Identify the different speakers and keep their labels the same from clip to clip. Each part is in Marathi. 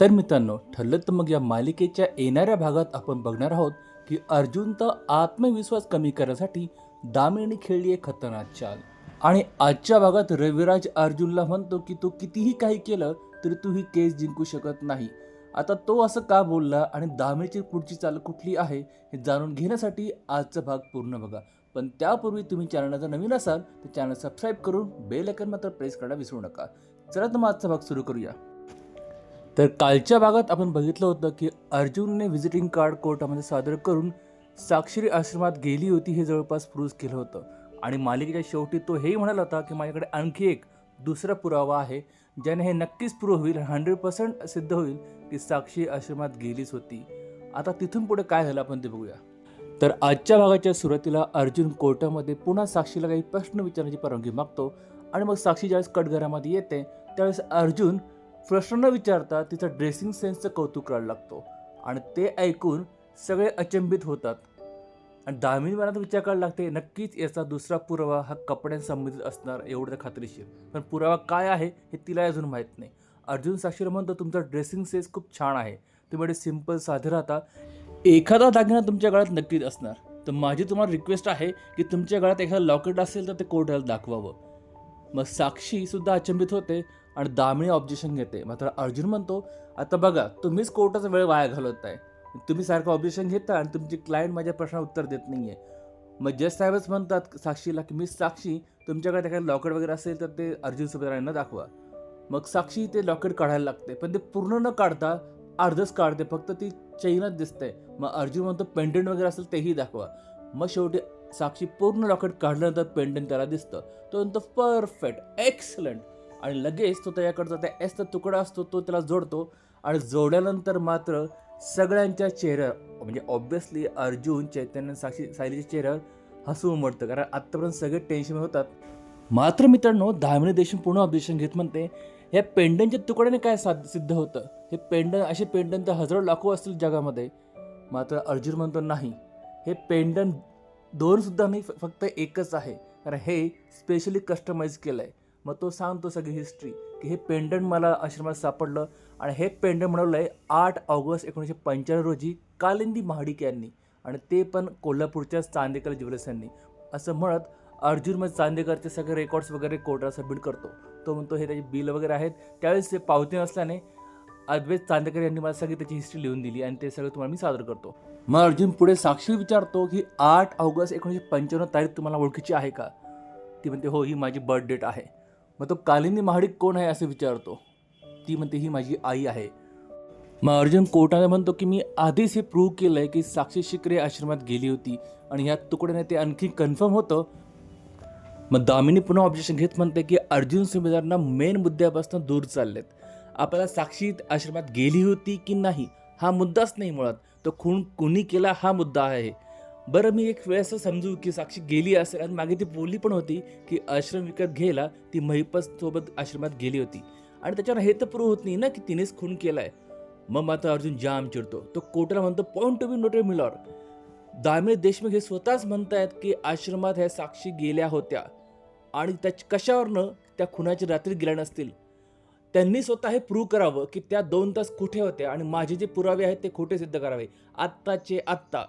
Speaker 1: तर मित्रांनो ठरलं तर मग या मालिकेच्या येणाऱ्या भागात आपण बघणार आहोत की अर्जुन तर आत्मविश्वास कमी करण्यासाठी दामिनी खेळली आहे खतरनाक चाल. आणि आजच्या भागात रविराज अर्जुनला म्हणतो की तू कितीही काही केलं तरी तू ही केस जिंकू शकत नाही. आता तो असं का बोलला आणि दामिनीची पुढची चाल कुठली आहे हे जाणून घेण्यासाठी आजचा भाग पूर्ण बघा. पण त्यापूर्वी तुम्ही चॅनलला जर नवीन असाल तर चॅनल सबस्क्राईब करून बेल आयकन मात्र प्रेस करायला विसरू नका. चला तर मग आजचा भाग सुरू करूया. तर कालच्या भागात आपण बघितलं होतं की अर्जुनने व्हिजिटिंग कार्ड कोर्टामध्ये सादर करून साक्षरी आश्रमात गेली होती हे जवळपास प्रूव्ह केलं होतं. आणि मालिकेच्या शेवटी तो हेही म्हणाला होता की माझ्याकडे आणखी एक दुसरा पुरावा आहे ज्याने हे नक्कीच प्रूव्ह होईल हंड्रेड पर्सेंट सिद्ध होईल की साक्षी आश्रमात गेलीच होती. आता तिथून पुढे काय झालं आपण ते बघूया. तर आजच्या भागाच्या सुरुवातीला अर्जुन कोर्टामध्ये पुन्हा साक्षीला काही प्रश्न विचारण्याची परवानगी मागतो आणि मग साक्षी ज्यावेळेस कटघरामध्ये येते त्यावेळेस अर्जुन प्रश्न न विचारता तिचा ड्रेसिंग सेन्सचं कौतुक करायला लागतो आणि ते ऐकून सगळे अचंबित होतात. आणि दामिनी मनात विचार करायला लागते नक्कीच याचा दुसरा पुरावा हा कपड्यांसंबंधित असणार एवढं तर खात्रीशीर पण पुरावा काय आहे हे तिला अजून माहीत नाही. अर्जुन साक्षीर म्हणतो तुमचा ड्रेसिंग सेन्स खूप छान आहे. तुम्ही एवढे सिंपल साधे राहता. एखादा दागिना तुमच्या गळ्यात नक्कीच असणार. तर माझी तुम्हाला रिक्वेस्ट आहे की तुमच्या गळ्यात एखादा लॉकेट असेल तर ते कोर्टाला दाखवावं. मग साक्षीसुद्धा अचंबित होते आणि दामिनी ऑब्जेक्शन घेते. मात्र अर्जुन म्हणतो आता बघा तुम्हीच कोर्टाचा वेळ वाया घालवत आहे तुम्ही सारखं ऑब्जेक्शन घेता आणि तुमची क्लायंट माझ्या प्रश्नाला उत्तर देत नाही आहे मग जज साहेबच म्हणतात साक्षीला की मी साक्षी तुमच्याकडे एखादं लॉकेट वगैरे असेल तर ते अर्जुन सुभेदारांना दाखवा. मग साक्षी ते लॉकेट काढायला लागते पण ते पूर्ण न काढता अर्धच काढते फक्त ती चैनच दिसते. मग अर्जुन म्हणतो पेंडंट वगैरे असेल तेही दाखवा. मग शेवटी साक्षी पूर्ण लॉकेट काढल्यानंतर पेंडंट त्याला दिसतं. तो म्हणतो परफेक्ट एक्सलंट आणि लगेच तो त्याच्याकडचा त्या एसचा तुकडा असतो तो त्याला जोडतो आणि जोडल्यानंतर मात्र सगळ्यांच्या चेहऱ्यावर म्हणजे ऑब्व्हियसली अर्जुन चैतन्य साक्षी सायलीच्या चेहऱ्यावर हसू उमटतं. कारण आत्तापर्यंत सगळे टेन्शन होतात. मात्र मित्रांनो दामिनी देशमुख पूर्ण ऑब्जेक्शन घेत म्हणते ह्या पेंडनच्या तुकड्याने काय साध सिद्ध होतं? हे पेंडन असे पेंडन तर हजारो लाखो असतील जगामध्ये. मात्र अर्जुन म्हणतो नाही. हे पेंडन दोनसुद्धा नाही फ- फक्त एकच आहे. कारण हे स्पेशली कस्टमाइज केलं आहे मग तो सांगतो सगळी हिस्ट्री की हे पेंडंट मला आश्रमात सापडलं आणि हे पेंडंट मिळवलं आहे आठ ऑगस्ट एकोणीसशे पंच्याण्णव रोजी कालिंदी महाडिक यांनी आणि ते पण कोल्हापूरच्या चांदेकर ज्वेलर्स यांनी. असं म्हणत अर्जुन मग चांदेकरचे सगळे रेकॉर्ड्स वगैरे कोर्टाला सबमिट करतो. तो म्हणतो हे त्याचे बिल वगैरे आहेत. त्यावेळेस ते पावती नसल्याने अद्वैत चांदेकर यांनी मला सगळी त्याची हिस्ट्री लिहून दिली आणि ते सगळं तुम्हाला मी सादर करतो. मग अर्जुन पुढे साक्षी विचारतो की आठ ऑगस्ट एकोणीसशे पंच्याण्णव तारीख तुम्हाला ओळखीची आहे का? ती म्हणते हो ही माझी बर्थ डेट आहे. मग तो कालिंदी महाडिक कोण आहे असं विचारतो. ती म्हणते ही माझी आई आहे. मग अर्जुन कोर्टाने म्हणतो की मी आधीच हे प्रूव्ह केलं आहे की साक्षी शिकरे आश्रमात गेली होती आणि ह्या तुकड्याने ते आणखी कन्फर्म होतं. मग दामिनी पुन्हा ऑब्जेक्शन घेत म्हणते की अर्जुन सुभेदारांना मेन मुद्द्यापासून दूर चाललेत. आपल्याला साक्षी आश्रमात गेली होती की नाही हा मुद्दाच नाही मुळात. तो खून कुणी केला हा मुद्दा आहे. बरं मी एक वेळ असं समजू की साक्षी गेली असेल आणि मागे ती बोलली पण होती की आश्रम विकत घ्यायला ती महिपत सोबत आश्रमात गेली होती. आणि त्याच्यावर हे तर प्रूव्ह होत नाही ना की तिनेच खून केलाय. मग मात्र अर्जुन जाम चिडतो. तो कोर्टाला म्हणतो point to be noted milord Damini Deshmukh हे स्वतःच म्हणतायत की आश्रमात ह्या साक्षी गेल्या होत्या. आणि त्या कशावरनं? त्या खुनाची रात्री गेल्या नसतील. त्यांनी स्वतः हे प्रूव्ह करावं की त्या दोन तास कुठे होत्या आणि माझे जे पुरावे आहेत ते खोटे सिद्ध करावे. आत्ताचे आत्ता.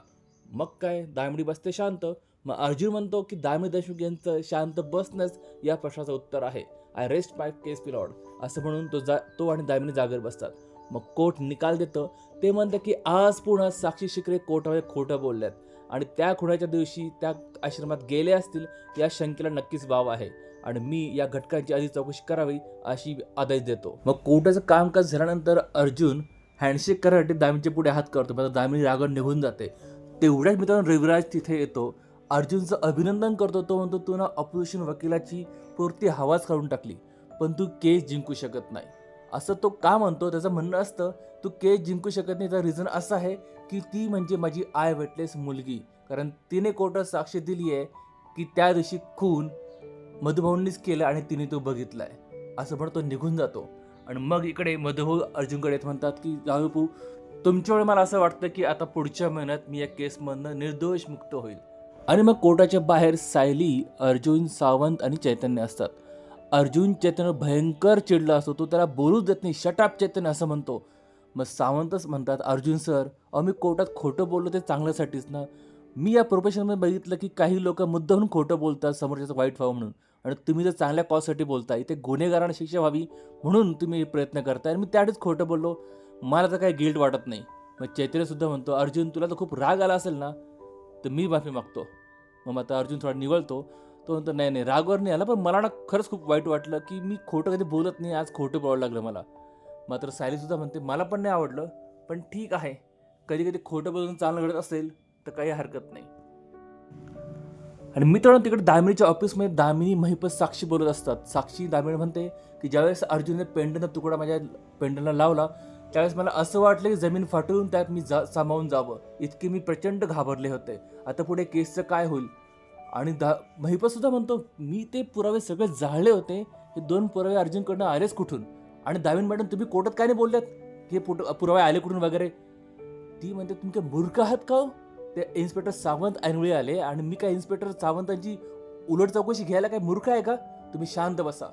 Speaker 1: मग काय? दामिडी बसते शांत. मग अर्जुन म्हणतो की दामिनी देशमुख यांचं शांत बसणंच या प्रश्नाचं उत्तर आहे. आय रेस्ट माय केस पिलॉड असं म्हणून तो जा तो आणि दामिनी जागर बसतात. मग कोर्ट निकाल देतं. ते म्हणतं की आज पुन्हा साक्षी शिकरे कोर्टामध्ये खोटं बोलल्यात. आणि त्या खुणाच्या दिवशी त्या आश्रमात गेले असतील या शंकेला नक्कीच वाव आहे. आणि मी या घटकांची आधी चौकशी करावी अशी आदेश देतो. मग कोर्टाचं कामकाज झाल्यानंतर अर्जुन हँडशेक करायसाठी दामिनीच्या पुढे हात करतो. मात्र दामिनी रागण निघून जाते. तेवढ्याच मित्रांनो रविराज तिथे येतो. अर्जुनचं अभिनंदन करतो तो म्हणतो तू ना अपोजिशन वकिलाची पुरती हवाच काढून टाकली पण तू केस जिंकू शकत नाही. असं तो का म्हणतो? त्याचं म्हणणं असतं तू केस जिंकू शकत नाही त्याचं रिझन असं आहे की ती म्हणजे माझी आय वेटलेस मुलगी. कारण तिने कोर्टात साक्ष दिली आहे की त्या दिवशी खून मधुभाऊंनीच केलं आणि तिने तो बघितला आहे असं म्हणून तो निघून जातो. आणि मग इकडे मधुभाऊ अर्जुनकडे येत म्हणतात की जाऊपू तुमच्यामुळे मला असं वाटतं की आता पुढच्या महिन्यात मी या केसमधनं निर्दोष मुक्त होईल. आणि मग कोर्टाच्या बाहेर सायली अर्जुन सावंत आणि चैतन्य असतात. अर्जुन चैतन्य भयंकर चिडला असतो तो त्याला बोलूच देत नाही. शटाप चैतन्य असं म्हणतो. मग सावंतच म्हणतात अर्जुन सर अहो मी कोर्टात खोटं बोललो ते चांगल्यासाठीच ना. मी या प्रोफेशनमध्ये बघितलं की काही लोक मुद्दाहून खोटं बोलतात समोरच्याचं वाईट व्हावं म्हणून. आणि तुम्ही जर चांगल्या कॉजसाठी बोलताय इथे गुन्हेगारांना शिक्षा व्हावी म्हणून तुम्ही प्रयत्न करताय. आणि मी त्याआधीच खोटं बोललो. मला तर काही गिल्ट वाटत नाही. मग चैतन्यसुद्धा म्हणतो अर्जुन तुला तर खूप राग आला असेल ना तर मी माफी मागतो. मग आता अर्जुन थोडा निवळतो. तो म्हणतो नाही नाही रागवर नाही आला पण मला ना खरंच खूप वाईट वाटलं की मी खोटं कधी बोलत नाही आज खोटं बोलावं लागलं मला. मात्र सायलीसुद्धा म्हणते मला पण नाही आवडलं पण ठीक आहे. कधी कधी खोटं बोलून चालणं घडत असेल तर काही हरकत नाही. आणि मित्रांनो तिकडे दामिनीच्या ऑफिसमध्ये दामिनी महिपत साक्षी बोलत असतात. साक्षी दामिनी म्हणते की ज्यावेळेस अर्जुनने पेंडनं तुकडा माझ्या पेंडनला लावला त्यावेळेस मला असं वाटलं की जमीन फाटून त्यात मी जा सामावून जावं. इतके मी प्रचंड घाबरले होते. आता पुढे केसचं काय होईल? आणि दा महिपत सुद्धा म्हणतो मी ते पुरावे सगळे जाळले होते. हे दोन पुरावे अर्जुनकडनं आलेच कुठून? आणि दावीन मॅडम तुम्ही कोर्टात काय नाही बोलल्यात? हे पुट पुरावे आले कुठून वगैरे? ती म्हणते तुम्ही काय मूर्ख आहात का हो? ते इन्स्पेक्टर सावंत ऐनवेळी आले आणि मी काय इन्स्पेक्टर सावंतांची उलट चौकशी घ्यायला काय मूर्ख आहे का? तुम्ही शांत बसा.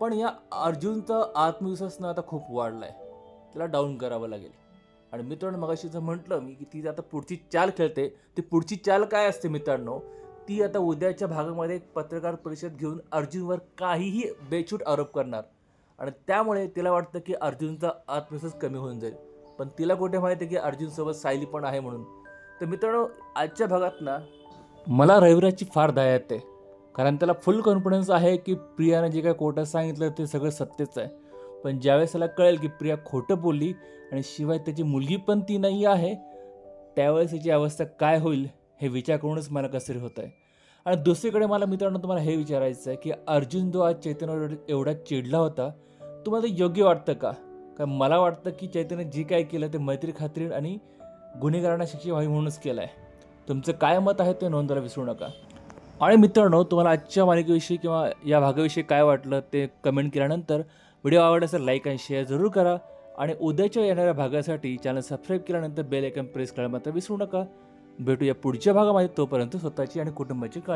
Speaker 1: पण या अर्जुनचा आत्मविश्वासनं आता खूप वाढलाय. त्याला डाऊन करावं लागेल. आणि मित्रांनो मगाशी जर म्हटलं मी की ती आता पुढची चाल खेळते ती पुढची चाल काय असते मित्रांनो? ती आता उद्याच्या भागामध्ये एक पत्रकार परिषद घेऊन अर्जुनवर काहीही बेछूट आरोप करणार. आणि त्यामुळे तिला वाटतं की अर्जुनचा आत्मविश्वास कमी होऊन जाईल. पण तिला कुठे माहिती आहे की अर्जुनसोबत सायली पण आहे म्हणून? तर मित्रांनो आजच्या भागात ना मला रविराजची फार दया येते. कारण त्याला फुल कॉन्फिडन्स आहे की प्रियाने जे काय कोर्टात सांगितलं ते सगळं सत्यच आहे. पण ज्यावेळेस त्याला कळेल की प्रिया खोटं बोलली आणि शिवाय त्याची मुलगी पण ती नाही आहे त्यावेळेस त्याची अवस्था काय होईल हे विचार करूनच मला कसरी होत आहे आणि दुसरीकडे मला मित्रांनो तुम्हाला हे विचारायचं आहे की अर्जुन जो आज चैतन्यावर एवढा चिडला होता तुम्हाला ते योग्य वाटतं का? कारण मला वाटतं की चैतन्य जे काय केलं ते मैत्री खात्री आणि गुन्हेगारांना शिक्षा व्हावी म्हणूनच केलं आहे तुमचं काय मत आहे ते नोंदवायला विसरू नका. आणि मित्रांनो तुम्हाला आजच्या मालिकेविषयी किंवा या भागाविषयी काय वाटलं ते कमेंट केल्यानंतर व्हिडिओ आवडला असेल लाईक आणि शेअर जरूर करा. आणि उद्याच्या येणाऱ्या भागासाठी चॅनल सबस्क्राईब केल्यानंतर बेल आयकन प्रेस करायला मात्र विसरू नका. भेटूया पुढच्या भागामध्ये तोपर्यंत स्वतःची आणि कुटुंबाची काळजी.